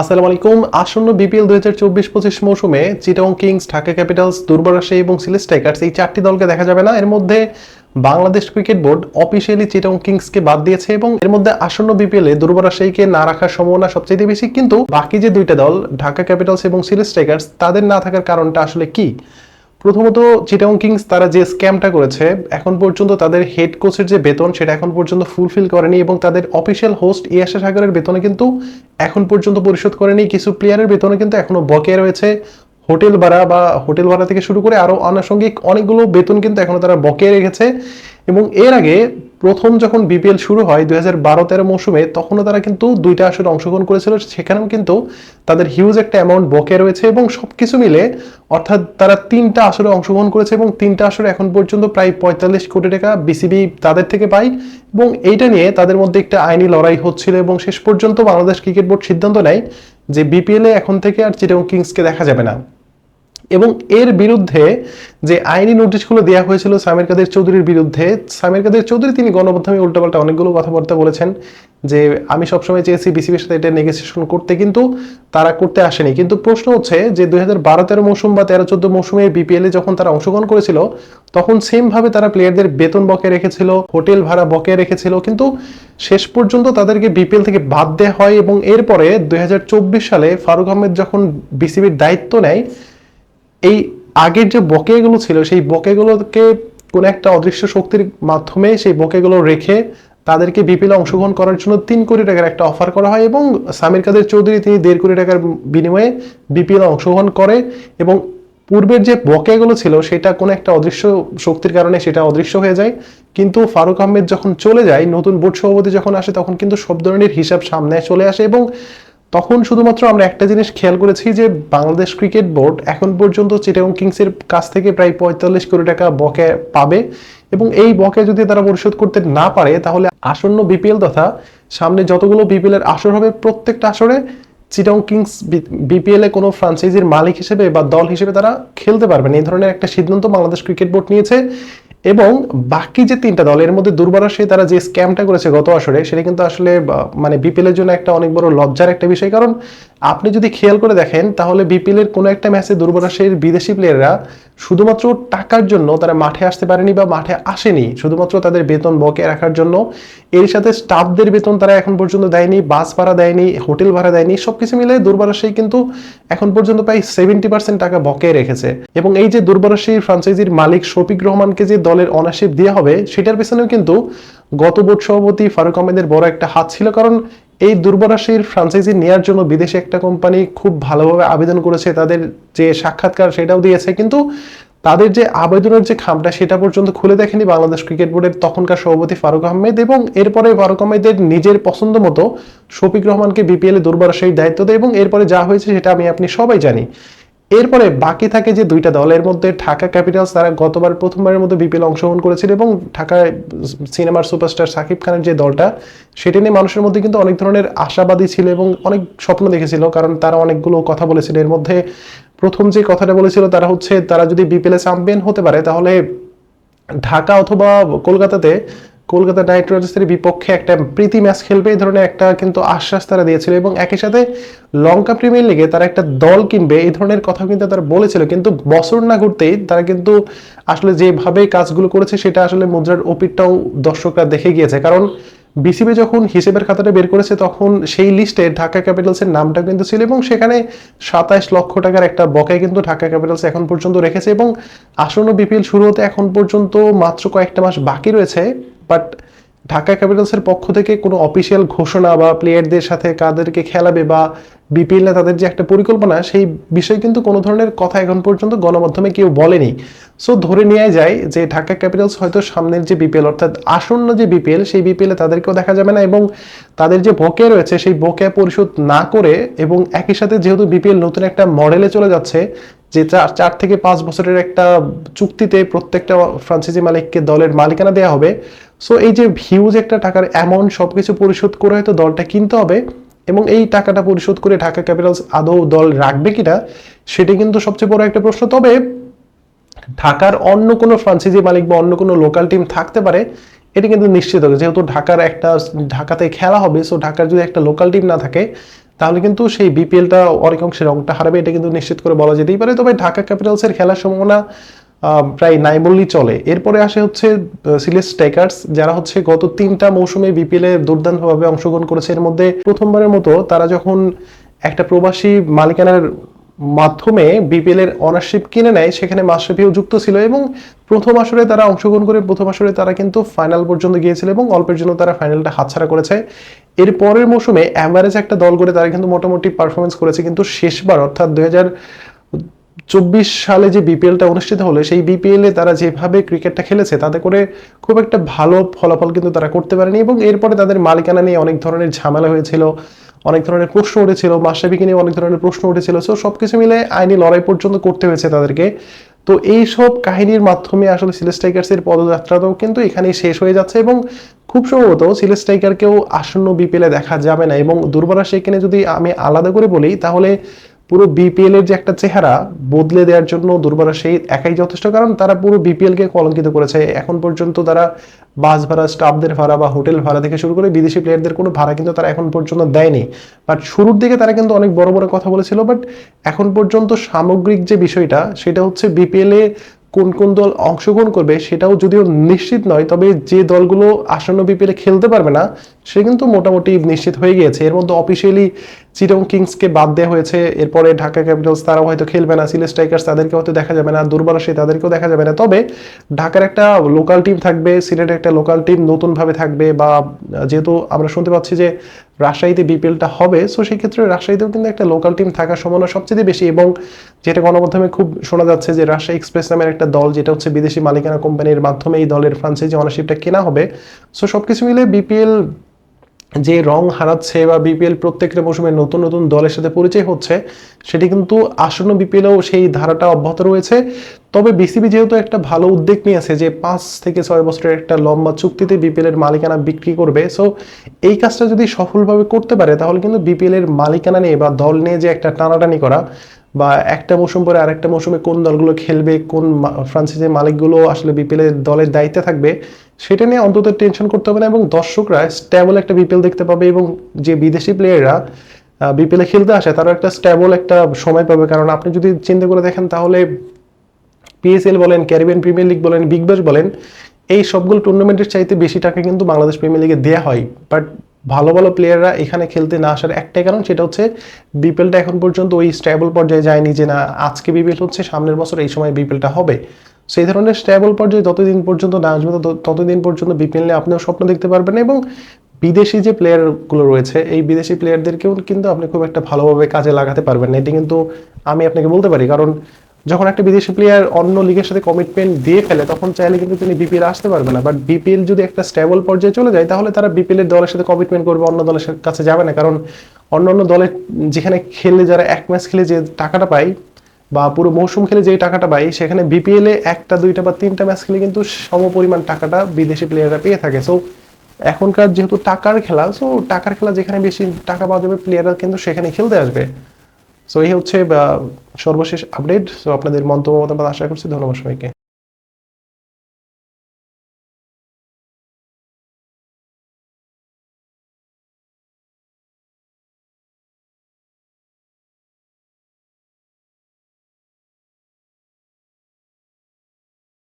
আসসালামু আলাইকুম। আসন্ন বিপিএল দুই হাজার চব্বিশ পঁচিশ মৌসুমে চিটং কিংস ঢাকা ক্যাপিটালস দুর্বার এবং সিলেট স্ট্রাইকার্স এই চারটি দলকে দেখা যাবে না। এর মধ্যে Bangladesh cricket board officially Chittagong কিংসকে বাদ দিয়েছে এবং এর মধ্যে আসন্ন বিপিএল দুর্বার রাজশাহীকে না রাখার সম্ভাবনা সবচেয়ে বেশি। কিন্তু বাকি যে দুইটা দল ঢাকা ক্যাপিটালস এবং সিলেট স্ট্রাইকার্স, তাদের না থাকার কারণটা আসলে কি? প্রথমত চিটাং কিংস তারা যে স্ক্যামটা করেছে, এখন পর্যন্ত তাদের হেড কোচের যে বেতন সেটা এখন পর্যন্ত ফুলফিল করেনি এবং তাদের অফিসিয়াল হোস্ট ইয়াশা সাগরের বেতনে কিন্তু এখন পর্যন্ত পরিশোধ করেনি। কিছু প্লেয়ারের বেতনে কিন্তু এখনও বকেয়া রয়েছে। হোটেল ভাড়া বা হোটেল ভাড়া থেকে শুরু করে আরও আনুষঙ্গিক অনেকগুলো বেতন কিন্তু এখনও তারা বকেয়া রেখেছে। এবং এর আগে প্রথম যখন বিপিএল শুরু হয় দুই হাজার বারো তেরো মৌসুমে, তখনও তারা কিন্তু দুইটা আসরে অংশগ্রহণ করেছিল। সেখানেও কিন্তু তাদের হিউজ একটা অ্যামাউন্ট বকে রয়েছে এবং সব কিছু মিলে অর্থাৎ তারা তিনটা আসরে অংশগ্রহণ করেছে এবং তিনটা আসরে এখন পর্যন্ত প্রায় পঁয়তাল্লিশ কোটি টাকা বিসিবি তাদের থেকে পায়। এবং এইটা নিয়ে তাদের মধ্যে একটা আইনি লড়াই হচ্ছিল এবং শেষ পর্যন্ত বাংলাদেশ ক্রিকেট বোর্ড সিদ্ধান্ত নেয় যে বিপিএলে এখন থেকে আর চিটাগং কিংসকে দেখা যাবে না। এবং এর বিরুদ্ধে যে আইনি নোটিশগুলো দেওয়া হয়েছিল সামির কাদের চৌধুরীর বিরুদ্ধে, সামির কাদের চৌধুরী তিনি গণমাধ্যমে উল্টাপাল্টা অনেকগুলো কথাবার্তা বলেছেন যে আমি সবসময় চেয়েছি বিসিবির সাথে এটা নেগোসিয়েশন করতে, কিন্তু তারা করতে আসেনি। কিন্তু প্রশ্ন হচ্ছে যে দুই হাজার বারো তেরো মৌসুম বা তেরো চোদ্দ মৌসুমে বিপিএল এ যখন তারা অংশগ্রহণ করেছিল, তখন সেম ভাবে তারা প্লেয়ারদের বেতন বকে রেখেছিল হোটেল ভাড়া বকে রেখেছিল, কিন্তু শেষ পর্যন্ত তাদেরকে বিপিএল থেকে বাদ দেওয়া হয় এবং এরপরে দুই হাজার চব্বিশ সালে ফারুক আহমেদ যখন বিসিবির দায়িত্ব নেয় এই আগের যে বকেগুলো ছিল, সেই বকেগুলোকে কোন একটা অদৃশ্য শক্তির মাধ্যমে সেই বকেগুলো রেখে তাদেরকে বিপিএল অংশগ্রহণ করার জন্য তিন কোটি টাকার একটা অফার করা হয় এবং সামির কাদের চৌধুরী তিনি দেড় কোটি টাকার বিনিময়ে বিপিএল অংশগ্রহণ করে এবং পূর্বের যে বকেগুলো ছিল, সেটা কোনো একটা অদৃশ্য শক্তির কারণে সেটা অদৃশ্য হয়ে যায়। কিন্তু ফারুক আহমেদ যখন চলে যায়, নতুন বোর্ড সভাপতি যখন আসে, তখন কিন্তু সব ধরনের হিসাব সামনে চলে আসে এবং তখন শুধুমাত্র আমরা একটা জিনিস খেয়াল করেছি যে বাংলাদেশ ক্রিকেট বোর্ড এখন পর্যন্ত চিটাগং কিংসের কাছ থেকে প্রায় পঁয়তাল্লিশ কোটি টাকা বকে পাবে এবং এই বকে যদি তারা পরিশোধ করতে না পারে, তাহলে আসন্ন বিপিএল তথা সামনে যতগুলো বিপিএল এর আসর হবে, প্রত্যেকটা আসরে চিটাং কিংস বিপিএল কোনো ফ্রাঞ্চাইজির মালিক হিসেবে বা দল হিসেবে তারা খেলতে পারবেন। এই ধরনের একটা সিদ্ধান্ত বাংলাদেশ ক্রিকেট বোর্ড নিয়েছে এবং বাকি যে তিনটা দল, এর মধ্যে দুর্বারাসে তারা যে স্ক্যামটা করেছে গত আসরে, সেটা কিন্তু আসলে মানে বিপিএল এর জন্য একটা অনেক বড় লজ্জার একটা বিষয়। কারণ আপনি যদি খেয়াল করে দেখেন, তাহলে বিপিএল এর কোনো একটা ম্যাচে দুর্বারাসের বিদেশি প্লেয়াররা শুধুমাত্র টাকার জন্য তারা মাঠে আসতে পারেনি বা মাঠে আসেনি। শুধুমাত্র তাদের বেতন বকে রাখার জন্য। এর সাথে স্টাফদের বেতন তারা এখন পর্যন্ত দেয়নি, বাস ভাড়া দেয়নি, হোটেল ভাড়া দেয়নি সবকিছু মিলে দুর্বারাসী কিন্তু এখন পর্যন্ত প্রায় সেভেন্টি পার্সেন্ট টাকা বকে রেখেছে। এবং এই যে দুর্বারাসীর ফ্রাঞ্চাইজির মালিক শফিক রহমানকে যে দলের অনারশিপ দেওয়া হবে, সেটার পেছনেও কিন্তু গত বোর্ড সভাপতি ফারুক আহমেদের বড় একটা হাত ছিল। কারণ এই দুর্বরাশির ফ্রাঞ্চাইজি নেওয়ার জন্য বিদেশে একটা কোম্পানি খুব ভালোভাবে আবেদন করেছে, তাদের যে সাক্ষাৎকার সেটাও দিয়েছে। কিন্তু তাদের যে আবেদনের যে খামটা সেটা পর্যন্ত খুলে দেখেনি বাংলাদেশ ক্রিকেট বোর্ডের তখনকার সভাপতি ফারুক আহমেদ এবং এরপরে ফারুক আহমেদের নিজের পছন্দ মতো শফিক রহমানকে বিপিএল এ দুর্বরাশির দায়িত্ব দেয় এবং এরপরে যা হয়েছে সেটা আমি আপনি সবাই জানি। এরপরে বাকি থাকে যে দুইটা দলের মধ্যে ঢাকা ক্যাপিটালস তারা গতবার প্রথমবারের মধ্যে বিপিএল অংশগ্রহণ করেছিল এবং ঢাকা সিনেমার সুপারস্টার সাকিব খানের যে দলটা, সেটা নিয়ে মানুষের মধ্যে কিন্তু অনেক ধরনের আশাবাদী ছিল এবং অনেক স্বপ্ন দেখেছিল কারণ তারা অনেকগুলো কথা বলেছিল। এর মধ্যে প্রথম যে কথাটা বলেছিল তারা হচ্ছে, তারা যদি বিপিএল চ্যাম্পিয়ন হতে পারে, তাহলে ঢাকা অথবা কলকাতাতে, কলকাতা নাইট রাইডার্সের বিপক্ষে একটা প্রীতি ম্যাচ খেলবে, এই ধরনের একটা কিন্তু আশ্বাস তারা দিয়েছিল। এবং একই সাথে লঙ্কা প্রিমিয়ার লিগে তারা একটা দল কিনবে, এই ধরনের কথা কিন্তু তারা বলেছিল। কিন্তু বছর না ঘুরতেই তারা কিন্তু আসলে যেভাবে কাজগুলো করেছে, সেটা আসলে মুদ্রার ওপিটটাও দর্শকরা দেখে গিয়েছে। কারণ বিসিবি যখন হিসেবের খাতাটা বের করেছে, তখন সেই লিস্টে ঢাকা ক্যাপিটালসের নামটা কিন্তু ছিল এবং সেখানে সাতাইশ লক্ষ টাকার একটা বকেয়া কিন্তু ঢাকা ক্যাপিটালস এখন পর্যন্ত রেখেছে এবং আসন্ন বিপিএল শুরু হতে এখন পর্যন্ত মাত্র কয়েকটা মাস বাকি রয়েছে বাট ঢাকা ক্যাপিটালসের পক্ষ থেকে কোনো অফিসিয়াল ঘোষণা বা প্লেয়ারদের সাথে কাদেরকে খেলাবে বা বিপিএল তাদের যে একটা পরিকল্পনা, সেই বিষয়ে কিন্তু কোনো ধরনের কথা এখন পর্যন্ত গণমাধ্যমে কেউ বলেনি। সো ধরে নেওয়া যায় যে ঢাকা ক্যাপিটালস হয়তো সামনের যে বিপিএল, অর্থাৎ আসন্ন যে বিপিএল, সেই বিপিএল তাদেরকেও দেখা যাবে না এবং তাদের যে বকেয়া রয়েছে, সেই বকেয়া পরিশোধ না করে এবং একই সাথে যেহেতু বিপিএল নতুন একটা মডেলে চলে যাচ্ছে যে চার থেকে পাঁচ বছরের একটা চুক্তিতে প্রত্যেকটা ফ্রান্সাইজি মালিককে দলের মালিকানা দেওয়া হবে। সো এই যে হিউজ একটা টাকার অ্যামাউন্ট সব কিছু পরিশোধ করে হয়তো দলটা কিনতে হবে এবং এই টাকাটা পরিশোধ করে ঢাকা ক্যাপিটালস আদৌ দল রাখবে কিনা, সেটা কিন্তু সবচেয়ে বড় একটা প্রশ্ন। তবে ঢাকার অন্য কোনো ফ্রান্সাইজি মালিক বা অন্য কোনো লোকাল টিম থাকতে পারে, এটা কিন্তু নিশ্চিত হবে। যেহেতু ঢাকার একটা, ঢাকাতে খেলা হবে সো ঢাকার যদি একটা লোকাল টিম না থাকে তাহলে কিন্তু সেই বিপিএলটা অনেক অংশে রংটা হারাবে, এটা কিন্তু নিশ্চিত করে বলা যেতেই পারে। তবে ঢাকা ক্যাপিটালসের খেলার সম্ভাবনা প্রায় নাই বললেই চলে। এরপরে আসে হচ্ছে সিলেস স্ট্রাইকার্স, যারা হচ্ছে গত তিনটা মৌসুমে বিপিএল দুর্দান্তভাবে অংশগ্রহণ করেছে। এর মধ্যে প্রথমবারের মতো তারা যখন একটা প্রবাসী মালিকানার মাধ্যমে বিপিএল এর অনারশিপ কিনে নেয়, সেখানে মাশরাফিও যুক্ত ছিল এবং প্রথম আসরে তারা অংশগ্রহণ করে, প্রথম আসরে তারা কিন্তু ফাইনাল পর্যন্ত গিয়েছিল এবং অল্পের জন্য তারা ফাইনালটা হাতছাড়া করেছে। এর পরের মৌসুমে অ্যাভারেজ একটা দল করে তারা কিন্তু মোটামুটি পারফরমেন্স করেছে কিন্তু শেষবার, অর্থাৎ দুই চব্বিশ সালে যে বিপিএলটা অনুষ্ঠিত হলো, সেই বিপিএল তারা যেভাবে ক্রিকেটটা খেলেছে, তাতে করে খুব একটা ভালো ফলাফল কিন্তু তারা করতে পারেনি এবং এরপরে তাদের মালিকানা নিয়ে অনেক ধরনের ঝামেলা হয়েছিল, অনেক ধরনের প্রশ্ন উঠেছিল মাসাবিকে নিয়ে অনেক ধরনের প্রশ্ন উঠেছিল সো সবকিছু মিলে আইনি লড়াই পর্যন্ত করতে হয়েছে তাদেরকে। তো এই সব কাহিনীর মাধ্যমে আসলে সিলেস টাইগার্সের পদযাত্রাটাও কিন্তু এখানেই শেষ হয়ে যাচ্ছে এবং খুব সম্ভবত সিলেস টাইগারকেও আসন্ন বিপিএলে দেখা যাবে না এবং দুর্বলা সেখানে যদি আমি আলাদা করে বলি, তাহলে পুরো বিপিএল এর যে একটা চেহারা বদলে দেওয়ার জন্য দুর্বলা সেই একাই যথেষ্ট, কারণ তারা পুরো বিপিএল কে কলঙ্কিত করেছে। এখন পর্যন্ত তারা বাস ভাড়া, স্টাফদের ভাড়া বা হোটেল ভাড়া থেকে শুরু করে বিদেশি প্লেয়ারদের কোনো ভাড়া কিন্তু তারা এখন পর্যন্ত দেয়নি। বাট শুরুর দিকে তারা কিন্তু অনেক বড় বড় কথা বলেছিল বাট এখন পর্যন্ত সামগ্রিক যে বিষয়টা, সেটা হচ্ছে বিপিএল এ কোন কোন দল অংশগ্রহণ করবে সেটাও যদিও নিশ্চিত নয়, তবে যে দলগুলো আসন্ন বিপিএলে খেলতে পারবে না, সে কিন্তু মোটামুটি নিশ্চিত হয়ে গিয়েছে। এর মধ্যে অফিসিয়ালি চিটং কিংসকে বাদ দেওয়া হয়েছে, এরপরে ঢাকা ক্যাপিটালস তারাও হয়তো খেলবে না সিলেট স্ট্রাইকার্স তাদেরকে হয়তো দেখা যাবে না, দুর্বল সে তাদেরকেও দেখা যাবে না। তবে ঢাকার একটা লোকাল টিম থাকবে সিলেটের একটা লোকাল টিম নতুনভাবে থাকবে বা যেহেতু আমরা শুনতে পাচ্ছি যে রাজশাহীতে বিপিএলটা হবে সো সেই ক্ষেত্রে রাজশাহীতেও কিন্তু একটা লোকাল টিম থাকার সম্ভাবনা সবচেয়ে বেশি এবং যেটা গণমাধ্যমে খুব শোনা যাচ্ছে যে রাজশাহী এক্সপ্রেস নামের একটা দল, যেটা হচ্ছে বিদেশি মালিকানা কোম্পানির মাধ্যমে এই দলের ফ্রান্সাইজি অনারশিপটা কেনা হবে। সো সবকিছু মিলে বিপিএল যে রং হারাচ্ছে বা বিপিএল প্রত্যেকটা মৌসুমে নতুন নতুন দলের সাথে পরিচয় হচ্ছে, সেটি কিন্তু আসন্ন বিপিএলেও সেই ধারাটা অব্যাহত রয়েছে। তবে বিসিবি যেহেতু একটা ভালো উদ্যোগ নিয়েছে যে পাঁচ থেকে ছয় বছরের একটা লম্বা চুক্তিতে বিপিএল এর মালিকানা বিক্রি করবে সো এই কাজটা যদি সফলভাবে করতে পারে, তাহলে কিন্তু বিপিএল এর মালিকানা নিয়ে বা দল নিয়ে যে একটা টানাটানি করা বা একটা মৌসুম পরে আরেকটা মৌসুমে কোন দলগুলো খেলবে, কোন ফ্রান্সিসের মালিকগুলো আসলে বিপিএল এর দলের দায়িত্বে থাকবে সেটা নিয়ে অন্তত টেনশন করতে হবে না এবং দর্শকরা স্ট্যাবল একটা বিপিএল দেখতে পাবে এবং যে বিদেশি প্লেয়াররা বিপিএল খেলতে আসে, তারা একটা স্ট্যাবল একটা সময় পাবে। কারণ আপনি যদি চিন্তা করে দেখেন তাহলে পিএসএল বলেন ক্যারিবিয়ান প্রিমিয়ার লিগ বলেন বিগ ব্যাশ বলেন, এই সবগুলো টুর্নামেন্টের চাইতে বেশি টাকা কিন্তু বাংলাদেশ প্রিমিয়ার লিগে দেওয়া হয়। বাট ভালো ভালো প্লেয়াররা এখানে খেলতে না আসার একটাই কারণ সেটা হচ্ছে বিপিএলটা এখন পর্যন্ত ওই স্ট্যাবল পর্যায়ে যায়নি যে না, আজকে বিপিএল হচ্ছে, সামনের বছর এই সময় বিপিএলটা হবে। সেই ধরনের স্ট্যাবল পর্যায়ে যতদিন পর্যন্ত না আসবে ততদিন পর্যন্ত বিপিএল নিয়ে আপনিও স্বপ্ন দেখতে পারবেন এবং বিদেশি যে প্লেয়ারগুলো রয়েছে, এই বিদেশি প্লেয়ারদেরকেও কিন্তু আপনি খুব একটা ভালোভাবে কাজে লাগাতে পারবেন না। এটি কিন্তু আমি আপনাকে বলতে পারি, কারণ যখন একটা বিদেশি প্লেয়ার অন্য লিগের সাথে কমিটমেন্ট দিয়ে ফেলে, তখন চাইলে কিন্তু তিনি বিপিএল আসতে পারবে না। বাট বিপিএল যদি একটা স্টেবল পর্যায়ে চলে যায়, তাহলে তারা বিপিএল এর দলের সাথে কমিটমেন্ট করবে, অন্য দলের কাছে যাবে না। কারণ অন্য অন্য দলের যেখানে খেললে যারা এক ম্যাচ খেলে যে টাকাটা পায় বা পুরো মৌসুম খেলে যে টাকাটা পাই সেখানে বিপিএল একটা, দুইটা বা তিনটা ম্যাচ খেলে কিন্তু সম পরিমাণ টাকাটা বিদেশি প্লেয়াররা পেয়ে থাকে। সো এখনকার যেহেতু টাকার খেলা সো টাকার খেলা যেখানে বেশি টাকা পাওয়া যাবে প্লেয়াররা কিন্তু সেখানে খেলতে আসবে। সো এই হচ্ছে সর্বশেষ আপডেট সো আপনাদের মন্তব্য, মতামত আশা করছি, ধন্যবাদ সবাইকে।